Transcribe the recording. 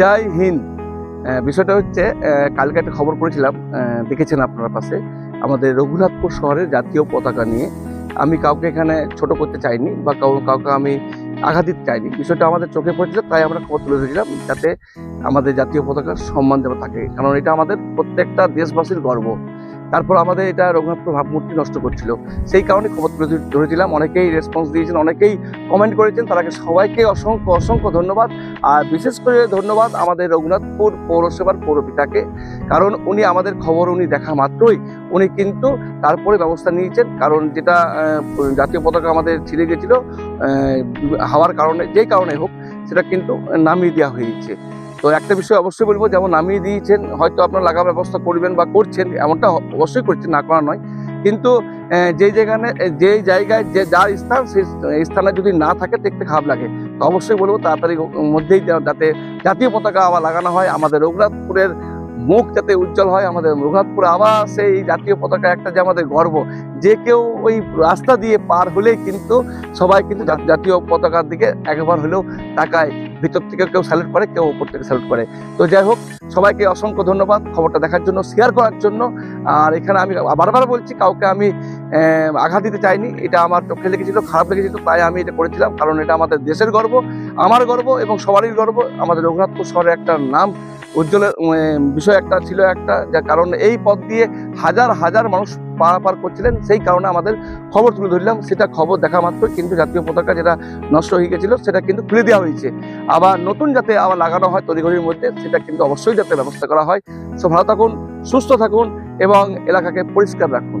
জয় হিন্দ বিষয়টা হচ্ছে কালকে একটা খবর পড়েছিলাম দেখেছেন আপনার পাশে? আমাদের রঘুনাথপুর শহরের জাতীয় পতাকা নিয়ে। আমি কাউকে এখানে ছোট করতে চাইনি বা কাউকে আমি আঘাত দিতে চাইনি। বিষয়টা আমাদের চোখে পড়েছিল, তাই আমরা খবর তুলে ধরেছিলাম, যাতে আমাদের জাতীয় পতাকার সম্মান দেওয়া থাকে। কারণ এটা আমাদের প্রত্যেকটা দেশবাসীর গর্ব। তারপর আমাদের এটা রঘুনাথপুর ভাবমূর্তি নষ্ট করছিল। সেই কারণে খবর তুলে ধরেছিলাম অনেকেই রেসপন্স দিয়েছেন, অনেকেই কমেন্ট করেছেন। তাদেরকে সবাইকে অসংখ্য অসংখ্য ধন্যবাদ। আর বিশেষ করে ধন্যবাদ আমাদের রঘুনাথপুর পৌরসভার পৌরপিতাকে। কারণ উনি আমাদের খবর উনি দেখা মাত্রই। উনি কিন্তু তারপরে ব্যবস্থা নিয়েছেন। কারণ যেটা জাতীয় পতাকা আমাদের ছিঁড়ে গেছিল হাওয়ার কারণে, যেই কারণে হোক, সেটা কিন্তু নামিয়ে দেওয়া হয়েছে। তো একটা বিষয় অবশ্যই বলব, যেমন নামিয়ে দিয়েছেন, হয়তো আপনার লাগা ব্যবস্থা করবেন বা করছেন, এমনটা অবশ্যই করছেন, না করা নয়। কিন্তু যেই জায়গায় যে জায়গায়, যে, যার স্থান সেই স্থানে যদি না থাকে, দেখতে খারাপ লাগে। তো অবশ্যই বলব, তাড়াতাড়ি মধ্যেই যাতে জাতীয় পতাকা আবার লাগানো হয়, আমাদের রঘুনাথপুরের মুখ যাতে উজ্জ্বল হয়, আমাদের রঘুনাথপুরে আবার সেই জাতীয় পতাকা একটা যে আমাদের গর্ব। যে কেউ ওই রাস্তা দিয়ে পার হলেই কিন্তু সবাই কিন্তু জাতীয় পতাকার দিকে একবার হলেও তাকায়। ভিতর থেকে কেউ স্যালুট করে, কেউ উপর থেকে স্যালুট করে। তো যাই হোক, সবাইকে অসংখ্য ধন্যবাদ খবরটা দেখার জন্য শেয়ার করার জন্য। আর এখানে আমি বারবার বলছি, কাউকে আমি আঘাত দিতে চাইনি। এটা আমার চোখে লেগেছিল, খারাপ লেগেছিল, তাই আমি এটা করেছিলাম। কারণ এটা আমাদের দেশের গর্ব, আমার গর্ব এবং সবারই গর্ব। আমাদের রঘুনাথপুর শহরের একটা নাম উজ্জ্বলের বিষয় একটা ছিল একটা, যার কারণ এই পথ দিয়ে হাজার হাজার মানুষ পারাপার করছিলেন, সেই কারণে আমাদের খবর তুলে ধরলাম। সেটা খবর দেখা মাত্র, কিন্তু জাতীয় পতাকা যেটা নষ্ট হয়ে গেছিল, সেটা কিন্তু খুলে দেওয়া হয়েছে। আবার নতুন যাতে আবার লাগানো হয় তড়িঘড়ির মধ্যে, সেটা কিন্তু অবশ্যই যাতে ব্যবস্থা করা হয়। সো ভালো থাকুন, সুস্থ থাকুন, এবং এলাকাকে পরিষ্কার রাখুন।